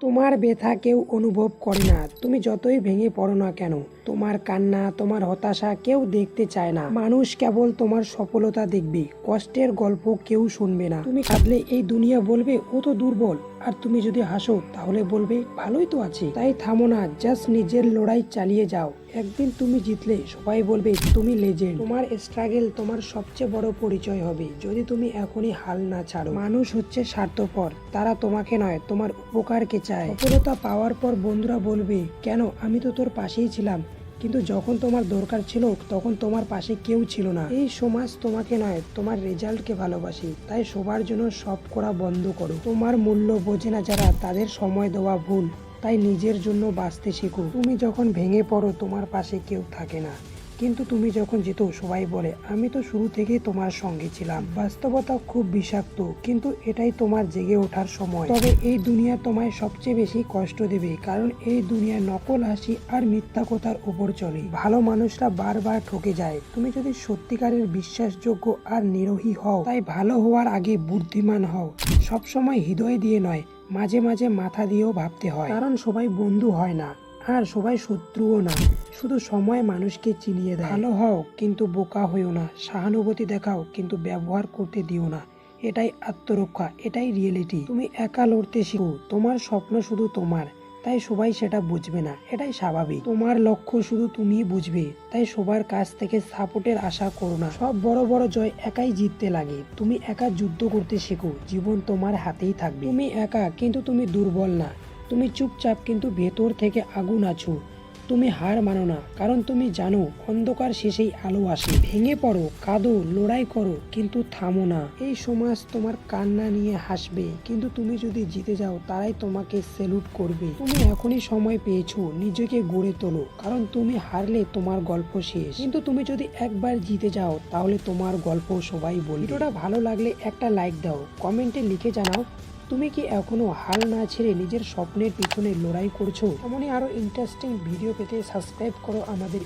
তোমার ব্যথা কেউ অনুভব করে না। তুমি যতই ভেঙে পড়ো না কেন, তোমার কান্না, তোমার হতাশা কেউ দেখতে চায় না। মানুষ কেবল তোমার সফলতা দেখবে, কষ্টের গল্প কেউ শুনবে না। তুমি কাঁদলে এই দুনিয়া বলবে, ও তো দুর্বল। আর তুমি যদি হাসো, তাহলে বলবে, ভালোই তো আছে। তাই থামো না, জাস্ট নিজের লড়াই চালিয়ে যাও। একদিন তুমি জিতলে, সবাই বলবে, তুমি লেজেন্ড তোমার স্ট্রাগল তোমার সবচেয়ে বড় পরিচয় হবে। যদি তুমি এখনই হাল না ছাড়ো। মানুষ হচ্ছে স্বার্থপর। তারা তোমাকে নয়, তোমার উপকারকে চায়। সফলতা পাওয়ার পর বন্ধুরা বলবে, কেন? আমি তো তোর পাশেই ছিলাম। কিন্তু যখন তোমার দরকার ছিল, তখন তোমার পাশে কেউ ছিল না। এই সমাজ তোমাকে নয়, তোমার রেজাল্টকে ভালোবাসি। তাই সবার জন্য সব করা বন্ধ করো। তোমার মূল্য বোঝে না যারা, তাদের সময় দেওয়া ভুল। তাই নিজের জন্য বাঁচতে শিখো। তুমি যখন ভেঙে পড়ো, তোমার পাশে কেউ থাকে না। কিন্তু তুমি যখন যেত সবাই বলে, আমি তো শুরু থেকেই তোমার সঙ্গে ছিলাম। বাস্তবতা খুব বিষাক্ত, কিন্তু এটাই তোমার জেগে ওঠার সময়। তবে এই দুনিয়া তোমায় সবচেয়ে বেশি কষ্ট দেবে, কারণ এই দুনিয়া নকল হাসি আর মিথ্যা কথার উপর চলে। ভালো মানুষরা বারবার ঠকে যায়। তুমি যদি সত্যিকারের বিশ্বাসযোগ্য আর নিরোহী হও, তাই ভালো হওয়ার আগে বুদ্ধিমান হও। সবসময় হৃদয় দিয়ে নয়, মাঝে মাঝে মাথা দিয়েও ভাবতে হয়। কারণ সবাই বন্ধু হয় না। আর সবাই শত্রুও না। শুধু সময় মানুষকে চিনিয়ে দেয়। ভালো হও, কিন্তু বোকা হইও না। সহানুভূতি দেখাও, কিন্তু ব্যবহার করতে দিও না। এটাই আত্মরক্ষা, এটাই রিয়েলিটি তুমি একা লড়তে শিখো। তোমার স্বপ্ন শুধু তোমার। তাই সবাই সেটা বুঝবে না। এটাই স্বাভাবিক। তোমার লক্ষ্য শুধু তুমিই বুঝবে। তাই সবার কাছ থেকে সাপোর্টের আশা করো না। সব বড় বড় জয় একাই জিততে লাগে। তুমি একা যুদ্ধ করতে শেখো। জীবন তোমার হাতেই থাকবে। তুমি একা, কিন্তু তুমি দুর্বল না। তুমি চুপচাপ কিন্তু ভেতর থেকে আগুন আছো। তুমি হার মানো না, কারণ তুমি জানো অন্ধকার শেষেই আলো আসে। ভেঙে পড়ো, কাঁদো, লড়াই করো, কিন্তু থামো না। এই সমাজ তোমার কান্না নিয়ে হাসবে, কিন্তু তুমি যদি জিতে যাও, তারাই তোমাকে সেলুট করবে। তুমি এখনই সময় পেয়েছ নিজেকে গড়ে তোলো, কারণ তুমি হারলে তোমার গল্প শেষ। কিন্তু তুমি যদি একবার জিতে যাও, তাহলে তোমার গল্প সবাই বলবে। ভিডিওটা ভালো লাগলে একটা লাইক দাও, কমেন্টে লিখে জানাও তুমি কি এখনও হাল না ছেড়ে নিজের স্বপ্নের পিছনে লড়াই করছ? এমনই আরও ইন্টারেস্টিং ভিডিও পেতে সাবস্ক্রাইব করো আমাদের